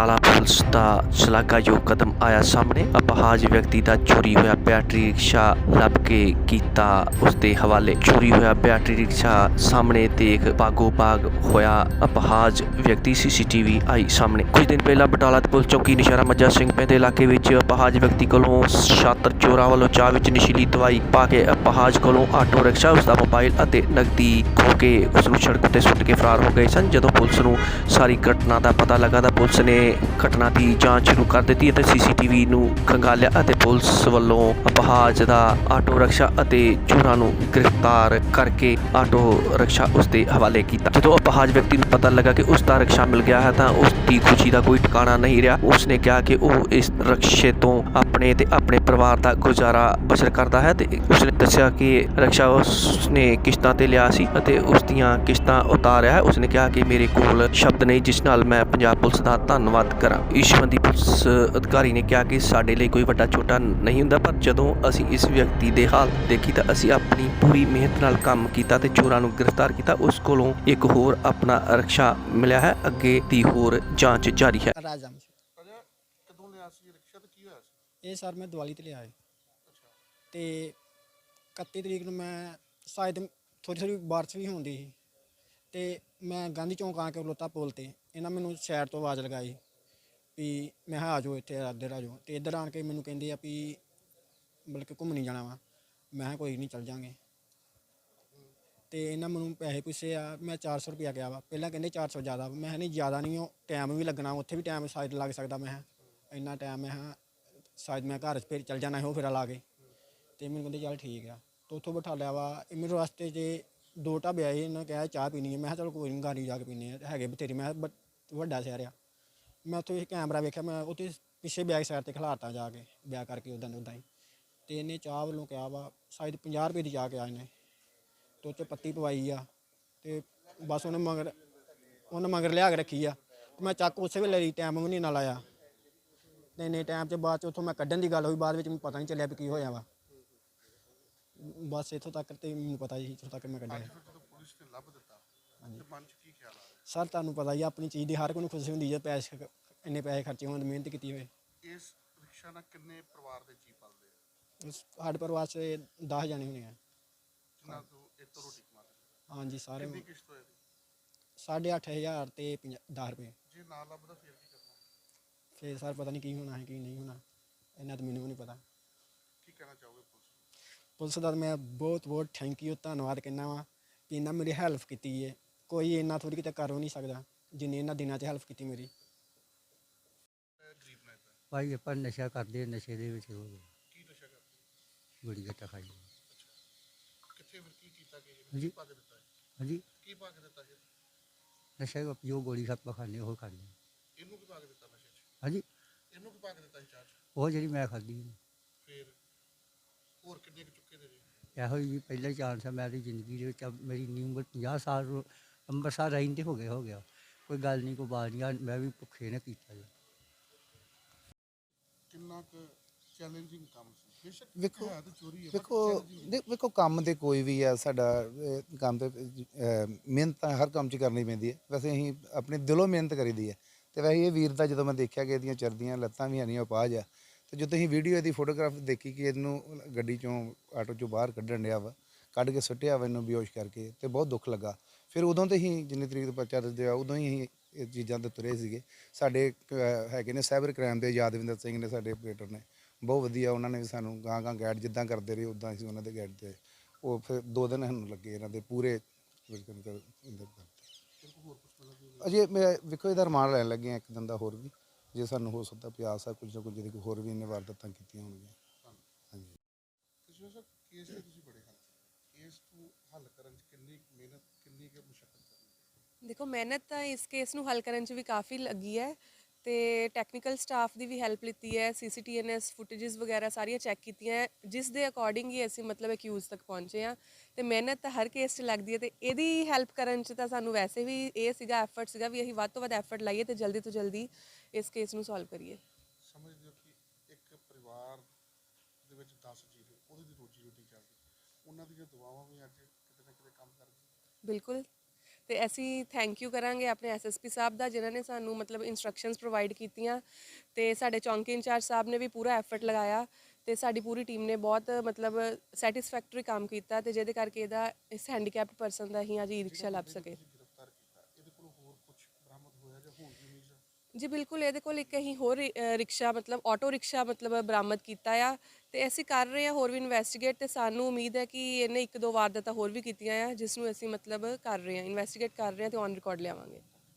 Batala police ਦਾ ਸ਼ਲਾਘਾਯੋਗ ਕਦਮ ਆਇਆ ਸਾਹਮਣੇ। ਅਪਹਾਜ ਵਿਅਕਤੀ ਦਾ ਚੋਰੀ ਹੋਇਆ ਬੈਟਰੀ ਰਿਕਸ਼ਾ ਲੱਭ ਕੇ ਕੀਤਾ ਉਸ ਦੇ ਹਵਾਲੇ। ਚੋਰੀ ਹੋਇਆ ਬੈਟਰੀ ਰਿਕਸ਼ਾ ਸਾਹਮਣੇ ਦੇਖ ਬਾਗੋ ਬਾਗ ਹੋਇਆ ਅਪਹਾਜ ਵਿਅਕਤੀ ਸੀਸੀਟੀਵੀ ਆਈ ਸਾਹਮਣੇ। ਕੁਝ ਦਿਨ ਪਹਿਲਾਂ ਬਟਾਲਾ ਪੁਲਿਸ ਚੌਕੀ ਨਿਸ਼ਾਰਾ ਮੱਜਾ ਸਿੰਘ ਪਿੰਡ ਦੇ ਇਲਾਕੇ ਵਿੱਚ ਅਪਹਾਜ ਵਿਅਕਤੀ ਕੋਲੋਂ ਛਾਤਰ ਚੋਰਾਂ ਵੱਲੋਂ ਚਾਹ ਵਿੱਚ ਨਸ਼ੀਲੀ ਦਵਾਈ ਪਾ ਕੇ ਅਪਹਾਜ ਕੋਲੋਂ ਆਟੋ ਰਿਕਸ਼ਾ ਉਸ ਦਾ ਮੋਬਾਈਲ ਅਤੇ ਨਕਦੀ ਖੋ ਕੇ ਉਸ ਨੂੰ ਸੜਕ ਤੇ ਸੁੱਟ ਕੇ ਫਰਾਰ ਹੋ ਗਏ ਸਨ। ਜਦੋਂ ਪੁਲਿਸ ਨੂੰ ਸਾਰੀ ਘਟਨਾ ਦਾ ਪਤਾ ਲੱਗਾ ਤਾਂ ਪੁਲਿਸ ਨੇ ਘਟਨਾ ਦੀ ਜਾਂਚ ਸ਼ੁਰੂ ਕਰ ਦਿੱਤੀ ਅਤੇ ਸੀਸੀਟੀਵੀ ਨੂੰ ਖੰਗਾਲਿਆ ਅਤੇ ਪੁਲਿਸ ਵੱਲੋਂ ਅਪਹਾਜ ਦਾ ਆਟੋ ਰਿਕਸ਼ਾ ਅਤੇ ਚੋਰਾਂ ਨੂੰ ਗ੍ਰਿਫਤਾਰ ਕਰਕੇ ਆਟੋ ਰਿਕਸ਼ਾ ਉਸ ਦੇ ਹਵਾਲੇ ਕੀਤਾ। ਜਦੋਂ ਅਪਹਾਜ ਵਿਅਕਤੀ ਨੂੰ ਪਤਾ ਲੱਗਾ ਕਿ ਉਸ ਦਾ ਰਿਕਸ਼ਾ ਮਿਲ ਗਿਆ ਹੈ ਤਾਂ ਉਸ ਦੀ ਖੁਸ਼ੀ ਦਾ ਕੋਈ ਟਿਕਾਣਾ ਨਹੀਂ ਰਿਹਾ। ਉਸ ਨੇ ਕਿਹਾ ਕਿ ਉਹ ਇਸ ਰਿਕਸ਼ੇ ਤੋਂ ਆਪਣੇ ਤੇ ਆਪਣੇ ਪਰਿਵਾਰ ਦਾ ਗੁਜ਼ਾਰਾ ਬਸਰ ਕਰਦਾ ਹੈ ਤੇ ਉਸ ਨੇ ਦੱਸਿਆ ਕਿ ਰਿਕਸ਼ਾ ਉਸ ਨੇ ਕਿਸ਼ਤਾਂ ਤੇ ਲਿਆ ਸੀ ਅਤੇ ਉਸ ਦੀਆਂ ਕਿਸ਼ਤਾਂ ਉਤਾਰਿਆ ਹੈ। ਉਸ ਨੇ ਕਿਹਾ ਕਿ ਮੇਰੇ ਕੋਲ ਸ਼ਬਦ ਨਹੀਂ, ਜਿਸ ਨਾਲ ਮੈਂ ਪੰਜਾਬ ਪੁਲਿਸ ਦਾ ਧੰਨਵਾਦ ਕਰਾਂ। ਇਸ ਸੰਬੰਧੀ ਪੁਲਿਸ ਅਧਿਕਾਰੀ ਨੇ ਕਿਹਾ ਕਿ ਸਾਡੇ ਲਈ ਕੋਈ ਵੱਡਾ ਛੋਟਾ ਨਹੀਂ ਹੁੰਦਾ ਪਰ ਜਦੋਂ ਅਸੀਂ ਇਸ ਵਿਅਕਤੀ ਦੇ ਹਾਲਤ ਦੇਖੀ ਤਾਂ ਅਸੀਂ ਆਪਣੀ ਪੂਰੀ ਮਿਹਨਤ ਨਾਲ ਕੰਮ ਕੀਤਾ ਤੇ ਚੋਰਾਂ ਨੂੰ ਗ੍ਰਿਫਤਾਰ ਕੀਤਾ। ਉਸ ਕੋਲੋਂ ਇੱਕ ਹੋਰ ਆਪਣਾ ਰਿਕਸ਼ਾ ਮਿਲਿਆ ਹੈ। ਅੱਗੇ ਦੀ ਹੋਰ ਜਾਂਚ ਜਾਰੀ ਹੈ। ਰਾਜਾ ਮਸ਼ਹੂਰ। ਅਜਾ ਕਦੋਂ ਲਿਆ ਸੀ ਰਿਕਸ਼ਾ ਤੇ ਕੀ ਹੋਇਆ ਸੀ? ਇਹ ਸਰ ਮੈਂ ਦੀਵਾਲੀ ਤੇ ਲਿਆ ਹੈ ਤੇ 31 ਤਰੀਕ ਨੂੰ ਮੈਂ ਸ਼ਾਇਦ ਥੋੜੀ ਥੋੜੀ ਬਾਰਿਸ਼ ਵੀ ਹੁੰਦੀ ਸੀ। ਤੇ ਮੈਂ ਗਾਂਧੀ ਚੌਂਕ ਆ ਕੇ ਲੋਤਾ ਪੁਲ ਤੇ, ਇਹਨਾਂ ਮੈਨੂੰ ਸਾਈਡ ਤੋਂ ਆਵਾਜ਼ ਲਗਾਈ ਵੀ ਮੈਂ ਕਿਹਾ ਆ ਜਾਓ ਇੱਥੇ, ਇੱਧਰ ਆ ਜਾਓ। ਤੇ ਇੱਧਰ ਆਣ ਕੇ ਮੈਨੂੰ ਕਹਿੰਦੇ ਆ ਵੀ ਬਲਕਿ ਘੁੰਮਣੀ ਜਾਣਾ ਵਾ। ਮੈਂ ਕਿਹਾ ਕੋਈ ਨਹੀਂ ਚੱਲ ਜਾਾਂਗੇ। ਤੇ ਇਹਨਾਂ ਮੈਨੂੰ ਪੈਸੇ ਪੁੱਛੇ ਆ, ਮੈਂ 400 ਰੁਪਇਆ ਗਿਆ ਵਾ। ਪਹਿਲਾਂ ਕਹਿੰਦੇ 400 ਜ਼ਿਆਦਾ ਵਾ। ਮੈਂ ਕਿਹਾ ਨਹੀਂ, ਜ਼ਿਆਦਾ ਨਹੀਂ ਉਹ ਟਾਈਮ ਵੀ ਲੱਗਣਾ, ਉੱਥੇ ਵੀ ਟਾਈਮ ਸ਼ਾਇਦ ਲੱਗ ਸਕਦਾ ਮੈਂ ਕਿਹਾ। ਇੰਨਾ ਟਾਈਮ ਮੈਂ ਕਿਹਾ, ਸ਼ਾਇਦ ਮੈਂ ਘਰ ਫਿਰ ਚੱਲ ਜਾਣਾ ਸੀ, ਉਹ ਫੇਰਾ ਲਾ ਕੇ। ਤੇ ਮੈਨੂੰ ਕਹਿੰਦੇ ਚੱਲ ਠੀਕ ਆ। ਤੇ ਉੱਥੋਂ ਬਿਠਾ ਲਿਆ ਵਾ। ਇਹ ਮੈਨੂੰ ਰਸਤੇ 'ਚ ਦੋ ਢਾਬੇ ਆਏ, ਇਹਨਾਂ ਕਿਹਾ ਚਾਹ ਪੀਣੀ ਹੈ। ਮੈਂ ਕਿਹਾ ਚਲ ਕੋਈ ਨਹੀਂ ਗਾੜੀ ਜਾ ਕੇ ਪੀਨੇ ਆ ਹੈਗੇ ਬਥੇਰੇ, ਮੈਂ ਕਿਹਾ ਬ- ਵੱਡਾ ਸ਼ਹਿਰ ਆ। ਮੈਂ ਉੱਥੇ ਕੈਮਰਾ ਵੇਖਿਆ, ਮੈਂ ਉੱਥੇ ਪਿੱਛੇ ਬੈਕ ਸਾਈਡ ਤੇ ਖਿਲਾਰਤਾ ਜਾ ਕੇ ਵਿਆਹ ਕਰਕੇ ਉਦਾਂ ਉਦਾਂ ਹੀ। ਤੇ ਇਹਨੇ ਚਾਹ ਵੱਲੋਂ ਕਿਹਾ ਵਾ, ਸ਼ਾਇਦ 50 ਰੁਪਏ ਦੀ ਚਾਹ ਕਿਹਾ ਇਹਨੇ। ਤੇ ਉੱਤੇ ਪੱਤੀ ਪਵਾਈ ਆ, ਤੇ ਬਸ ਉਹਨੇ ਮਗਰ ਉਹਨੇ ਮਗਰ ਲਿਆ ਕੇ ਰੱਖੀ ਆ। ਤੇ ਮੈਂ ਚੱਕ ਉਸੇ ਵੇਲੇ ਦੀ ਟਾਈਮ ਵੀ ਨਹੀਂ ਨਾਲ ਆਇਆ ਤੇ ਇੰਨੇ ਟਾਈਮ ਤੇ ਬਾਅਦ ਚ ਉੱਥੋਂ ਮੈਂ ਕੱਢਣ ਦੀ ਗੱਲ ਹੋਈ, ਬਾਅਦ ਵਿੱਚ ਮੈਨੂੰ ਪਤਾ ਨਹੀਂ ਚੱਲਿਆ ਵੀ ਕੀ ਹੋਇਆ ਵਾ। ਬਸ ਇੱਥੋਂ ਤੱਕ ਤੇ ਮੈਨੂੰ ਪਤਾ ਹੀ ਇੱਥੋਂ ਤੱਕ ਮੈਂ ਕੱਢਿਆ। ਅੱਜ ਫਿਰ ਜਦੋਂ ਪੁਲਿਸ ਨੇ ਲੱਭ ਦਿੱਤਾ ਤੇ ਮਨ 'ਚ ਕੀ ਖਿਆਲ ਆ ਰਿਹਾ? ਸਰ ਤੁਹਾਨੂੰ ਪਤਾ ਹੀ ਆ, ਆਪਣੀ ਚੀਜ਼ ਦੀ ਹਰ ਕੋਈ ਨੂੰ ਖੁਸ਼ੀ ਹੁੰਦੀ ਹੈ ਪੈਸੇ ਖ- ਇੰਨੇ ਪੈਸੇ ਖਰਚੇ ਹੋਣ ਮਿਹਨਤ ਕੀਤੀ ਹੋਏ। ਇਸ ਰਿਕਸ਼ਾ ਨਾਲ ਕਿੰਨੇ ਪਰਿਵਾਰ ਦੇ ਜੀ ਪਲਦੇ ਆ? ਉਸ- ਸਾਡੇ ਪਰਿਵਾਰ 'ਚ 10 ਜਾਣੇ ਹੋਣੇ ਆ। ਜਿਨ੍ਹਾਂ ਤੋਂ ਇਹ ਤੋਂ ਰੋਟੀ ਕਮਾਦੇ ਹਾਂਜੀ ਸਾਰੇ ਕਿੰਨੀ ਕਿਸ਼ਤ ਹੋਏਗੀ? 8500 ਤੇ 10 ਰੁਪਏ। ਜੇ ਨਾ ਲੱਭਦਾ ਫਿਰ ਕੀ ਕਰਨਾ? ਫੇਰ ਸਰ ਪਤਾ ਨਹੀਂ ਕੀ ਹੋਣਾ ਹੈ ਕੀ ਨਹੀਂ ਹੋਣਾ। ਇਹਨਾਂ ਤਾਂ ਮੈਨੂੰ ਵੀ ਨਹੀਂ ਪਤਾ। ਕੀ ਕਹਿਣਾ ਚਾਹੋਗੇ ਪੁਲਿਸ ਪੁਲਿਸ ਦਾ ਮੈਂ ਬਹੁਤ ਬਹੁਤ ਥੈਂਕ ਯੂ ਧੰਨਵਾਦ ਕਹਿੰਦਾ ਵਾਂ ਕਿ ਇਹਨਾਂ ਮੇਰੀ ਹੈਲਪ ਕੀਤੀ ਹੈ ਕੋਈ ਇੰਨਾ ਥੋੜੀ ਕਿਤੇ ਕਰ ਵੀ ਨਹੀਂ ਸਕਦਾ ਜਿੰਨੀ ਇਹਨਾਂ ਦਿਨਾਂ 'ਚ ਹੈਲਪ ਕੀਤੀ ਮੇਰੀ। ਭਾਈ ਆਪਾਂ ਨਸ਼ਾ ਕਰਦੇ ਹਾਂ, ਨਸ਼ੇ ਦੇ ਵਿੱਚ ਹੋ ਗਏ। ਕੀ ਨਸ਼ਾ ਕਰਦੇ ਗੁੜੀ ਘਟਾ ਖਾਈ ਕਿੱਥੇ ਫਿਰ ਕੀ ਕੀਤਾ ਕਿ। ਕੀ ਪਾ ਕੇ ਦਿੱਤਾ ਹੈ? ਹਾਂਜੀ। ਕੀ ਪਾ ਕੇ ਦਿੱਤਾ ਜੀ ਨਸ਼ਾ ਜੋ ਗੋਲੀ ਖਾਪਾ ਖਾਂਦੇ ਉਹ ਖਾਂਦੇ ਇਹਨੂੰ ਕੀ ਪਾ ਕੇ ਦਿੱਤਾ ਨਸ਼ੇ 'ਚ? ਹਾਂਜੀ। ਇਹਨੂੰ ਕੀ ਪਾ ਕੇ ਦਿੱਤਾ ਸੀ ਚਾਹ ਉਹ ਜਿਹੜੀ ਮੈਂ ਖਾਧੀ ਫਿਰ? ਹੋਰ ਕਿੰਨੇ ਕੁ ਚੁੱਕੇ ਦੇ ਜੀ ਇਹੋ ਹੀ ਪਹਿਲਾ ਚਾਂਸ ਹੈ ਮੇਰੀ ਜ਼ਿੰਦਗੀ ਦੇ ਵਿੱਚ। ਅਬ ਮੇਰੀ ਨੀ ਉਮਰ 50 ਸਾਲ ਰੋ- ਅੰਮ੍ਰਿਤਸਰ ਰਹਿੰਦੇ ਹੋ ਗਏ ਹੋ ਗਿਆ। ਕੋਈ ਗੱਲ ਨਹੀਂ ਕੋਈ ਬਾਤ ਨਹੀਂ ਮੈਂ ਵੀ ਭੁੱਖੇ ਨੇ ਕੀਤਾ ਜੀ। ਕਿੰਨਾ ਕੁ ਚੈਲੰਜਿੰਗ ਕੰਮ ਸੀ? ਬੇਸ਼ੱਕ ਵੇਖੋ- ਹੈ ਤਾਂ ਚੋਰੀ ਹੈ ਵੇਖੋ ਦੇ- ਵੇਖੋ ਕੰਮ ਤੇ ਕੋਈ ਵੀ ਆ ਸਾਡਾ ਅਹ, ਕੰਮ ਤੇ ਅਹ, ਮਿਹਨਤ ਤਾਂ ਹਰ ਕੰਮ 'ਚ ਕਰਨੀ ਪੈਂਦੀ ਹੈ। ਵੈਸੇ ਅਸੀਂ ਆਪਣੇ ਦਿਲੋਂ ਮਿਹਨਤ ਕਰੀਦੀ ਹੈ। ਤੇ ਵੈਸੇ ਇਹ ਵੀਰ ਦਾ ਜਦੋਂ ਮੈਂ ਦੇਖਿਆ ਕਿ ਇਹਦੀਆਂ ਚਰਦੀਆਂ ਲੱਤਾਂ ਵੀ ਹਨੀਆਂ ਉਪਾਜ ਆ। ਤੇ ਜਦੋਂ ਅਸੀਂ ਵੀਡੀਓ ਇਹਦੀ ਫੋਟੋਗ੍ਰਾਫ ਦੇਖੀ ਕਿ ਇਹਨੂੰ ਗੱਡੀ ਚੋਂ ਆਟੋ ਚੋਂ ਬਾਹਰ ਕੱਢਣ ਡਿਆ ਵਾ, ਕੱਢ ਕੇ ਸੁੱਟਿਆ ਵਾ ਇਹਨੂੰ ਬਿਓਸ਼ ਕਰਕੇ ਤੇ ਬਹੁਤ ਦੁੱਖ ਲੱਗਾ। ਫਿਰ ਉਦੋਂ ਤੇ ਹੀ ਜਿੰਨੀ ਤਰੀਕ ਤੋਂ ਪਰਚਾ ਦਿੱਤੇ ਉਦੋਂ ਹੀ ਅਸੀਂ ਇਹ ਚੀਜ਼ਾਂ ਤੇ ਤੁਰੇ ਸੀਗੇ। ਸਾਡੇ ਹੈਗੇ ਨੇ ਸਾਈਬਰ ਕ੍ਰਾਈਮ ਦੇ, ਯਾਦਵਿੰਦਰ ਸਿੰਘ ਨੇ ਸਾਡੇ ਆਪਰੇਟਰ ਨੇ। ਬਹੁਤ ਵਧੀਆ, ਉਹਨਾਂ ਨੇ ਵੀ ਸਾਨੂੰ ਗਾਂ ਗਾਂ ਗਾਈਡ ਜਿੱਦਾਂ ਕਰਦੇ ਰਹੇ, ਉਦਾਂ ਅਸੀਂ ਉਹਨਾਂ ਦੇ ਗਾਈਡ ਤੇ ਉਹ ਫਿਰ ਦੋ ਦਿਨ ਸਾਨੂੰ ਲੱਗੇ ਇਹਨਾਂ ਦੇ ਪੂਰੇ ਵਿਲਕਣ ਅਜੇ ਮੈਂ, ਵੇਖੋ ਇਹਦਾ ਰਮਾਨ ਲੈਣ ਲੱਗੇ ਆ ਇੱਕ ਦਿਨ ਦਾ ਹੋਰ ਵੀ। ਜੇ ਸਾਨੂੰ ਹੋ ਸਕਦਾ ਪਿਆਸ ਆ ਕੁਝ ਨਾ ਕੁਝ ਕੋਈ ਹੋਰ ਵੀ ਇਹਨੇ ਵਾਰਦਾਤਾਂ ਕੀਤੀਆਂ ਹੋਣਗੀਆਂ। ਹਾਂਜੀ। ਕਿਸੇ ਸਰ ਕੇਸ ਤੇ ਤੁਸੀਂ ਬੜੇ ਹੱਲ ਕੇਸ ਨੂੰ ਹੱਲ ਕਰਨ 'ਚ ਕਿੰਨੀ ਕੁ ਮਿਹਨਤ ਕਿੰਨੀ ਕੁ ਮੁਸ਼ਕਲ ਕਰਨੀ ਦੇਖੋ ਮਿਹਨਤ ਤਾਂ ਇਸ ਕੇਸ ਨੂੰ ਹੱਲ ਕਰਨ 'ਚ ਵੀ ਕਾਫੀ ਲੱਗੀ ਹੈ। ਤੇ ਟੈਕਨੀਕਲ ਸਟਾਫ ਦੀ ਵੀ ਹੈਲਪ ਲਿੱਤੀ ਹੈ ਸੀਸੀਟੀਐਨਐਸ ਫੁਟੇजेस ਵਗੈਰਾ ਸਾਰੀਆਂ ਚੈੱਕ ਕੀਤੀਆਂ ਜਿਸ ਦੇ ਅਕੋਰਡਿੰਗ ਹੀ ਅਸੀਂ ਮਤਲਬ ਅਕਿਊਜ਼ ਤੱਕ ਪਹੁੰਚੇ ਆ ਤੇ ਮਿਹਨਤ ਤਾਂ ਹਰ ਕੇਸ 'ਚ ਲੱਗਦੀ ਹੈ ਤੇ ਇਹਦੀ ਹੈਲਪ ਕਰਨ 'ਚ ਤਾਂ ਸਾਨੂੰ ਵੈਸੇ ਵੀ ਇਹ ਸੀਗਾ ਐਫਰਟ ਸੀਗਾ ਵੀ ਅਸੀਂ ਵੱਧ ਤੋਂ ਵੱਧ ਐਫਰਟ ਲਾਈਏ ਤੇ ਜਲਦੀ ਤੋਂ ਜਲਦੀ ਇਸ ਕੇਸ ਨੂੰ ਸੋਲਵ ਕਰੀਏ। ਸਮਝਦੇ ਹੋ ਕਿ ਇੱਕ ਪਰਿਵਾਰ ਦੇ ਵਿੱਚ 10 ਜੀਅ ਨੇ ਉਹਦੀ ਰੋਜੀ ਰੋਟੀ ਚੱਲਦੀ ਉਹਨਾਂ ਦੀਆਂ ਦੁਆਵਾਂ ਵੀ ਅੱਜ ਕਿਤੇ ਨਾ ਕਿਤੇ ਕੰਮ ਕਰ ਗਈਆਂ ਬਿਲਕੁਲ। ਤੇ ਅਸੀਂ ਥੈਂਕ ਯੂ ਕਰਾਂਗੇ ਆਪਣੇ ਐਸਐਸਪੀ ਸਾਹਿਬ ਦਾ, ਜਿਨ੍ਹਾਂ ਨੇ ਸਾਨੂੰ ਮਤਲਬ ਇਨਸਟਰਕਸ਼ਨਸ ਪ੍ਰੋਵਾਈਡ ਕੀਤੀਆਂ ਤੇ ਸਾਡੇ ਚੌਂਕੀ ਇੰਚਾਰਜ ਸਾਹਿਬ ਨੇ ਵੀ ਪੂਰਾ ਐਫਰਟ ਲਗਾਇਆ ਤੇ ਸਾਡੀ ਪੂਰੀ ਟੀਮ ਨੇ ਬਹੁਤ ਮਤਲਬ ਸੈਟੀਸਫੈਕਟਰੀ ਕੰਮ ਕੀਤਾ ਤੇ ਜਿਹਦੇ ਕਰਕੇ ਇਹਦਾ ਇਸ ਹੈਂਡੀਕੈਪਡ ਪਰਸਨ ਦਾ ਹੀ ਅੱਜ ਈ ਰਿਕਸ਼ਾ ਲੱਭ ਸਕੇ ਗ੍ਰਿਫਤਾਰ ਕੀਤਾ ਇਹਦੇ ਕੋਲੋਂ ਹੋਰ ਕੁਝ ਬਰਾਮਦ ਹੋਇਆ ਜਾਂ ਹੋਣ ਦੀ ਉਮੀਦ ਹੈ ਜੀ ਬਿਲਕੁਲ ਇਹਦੇ ਕੋਲ ਇੱਕ ਅਸੀਂ ਹੋਰ ਰਿ- ਅ, ਰਿਕਸ਼ਾ ਮਤਲਬ ਆਟੋ ਰਿਕਸ਼ਾ ਮਤਲਬ ਬਰਾਮਦ ਕੀਤਾ ਆ ਤੇ ਅਸੀਂ ਕਰ ਰਹੇ ਹਾਂ ਹੋਰ ਵੀ ਇਨਵੈਸਟੀਗੇਟ ਤੇ ਸਾਨੂੰ ਉਮੀਦ ਹੈ ਕਿ ਇਹਨੇ ਇੱਕ ਦੋ ਵਾਰਦਾਤਾਂ ਹੋਰ ਵੀ ਕੀਤੀਆਂ ਆ ਜਿਸ ਨੂੰ ਅਸੀਂ ਮਤਲਬ ਕਰ ਰਹੇ ਹਾਂ ਇਨਵੈਸਟੀਗੇਟ ਕਰ ਰਹੇ ਹਾਂ ਤੇ ਔਨ ਰਿਕਾਰਡ ਲਿਆਵਾਂਗੇ।